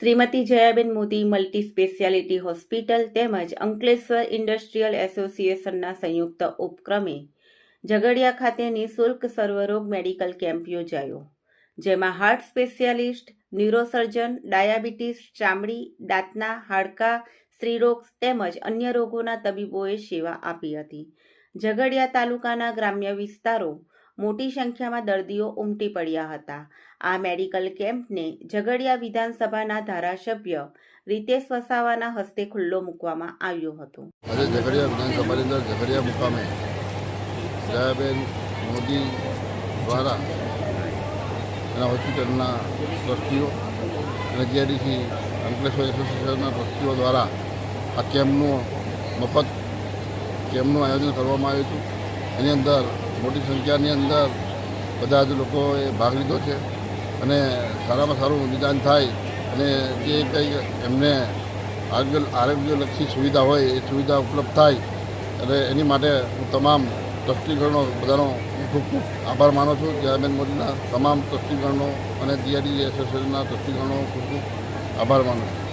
Shrimati Jayaben Modi multi speciality hospital તેમજ Ankleshwar industrial એસોસિએશનના સંયુક્ત ઉપક્રમે ઝઘડિયા ખાતે નિઃશુલ્ક સર્વરોગ મેડિકલ કેમ્પ યોજાયો, જેમાં હાર્ટ સ્પેશિયાલિસ્ટ, ન્યુરોસર્જન, ડાયાબિટીસ, ચામડી, દાંતના, હાડકા, સ્ત્રીરોગ તેમજ અન્ય રોગોના તબીબોએ સેવા આપી હતી. ઝઘડિયા તાલુકાના ગ્રામ્ય વિસ્તારો મોટી સંખ્યામાં દર્દીઓ ઉમટી પડ્યા હતા. આ મેડિકલ કેમ્પને ઝઘડિયા વિધાનસભાના ધારાસભ્ય રીતેશ વસાવાના હસ્તે ખુલ્લો મૂકવામાં આવ્યો હતો. આજે ઝઘડિયા વિધાનસભાની અંદર ઝઘડિયા મુકામે દયાબેન મોદી દ્વારા એના હોસ્પિટલના ટ્રસ્ટીઓ અને જીઆઈડીસી અંકલેશ્વર એસોસિએશનના ટ્રસ્ટીઓ દ્વારા આ કેમ્પનું મફત કેમ્પનું આયોજન કરવામાં આવ્યું હતું. એની અંદર મોટી સંખ્યાની અંદર બધા જ લોકોએ ભાગ લીધો છે અને સારામાં સારું નિદાન થાય અને જે કંઈ એમને આરોગ્ય આરોગ્યલક્ષી સુવિધા હોય એ સુવિધા ઉપલબ્ધ થાય અને એની માટે હું તમામ ટ્રસ્ટીગણનો બધાનો ખૂબ ખૂબ આભાર માનું છું. જયાબેન મોદીના તમામ ટ્રસ્ટીગણનો અને જીઆરડી એસોસિએશનના ટ્રસ્ટીગણનો ખૂબ ખૂબ આભાર માનું છું.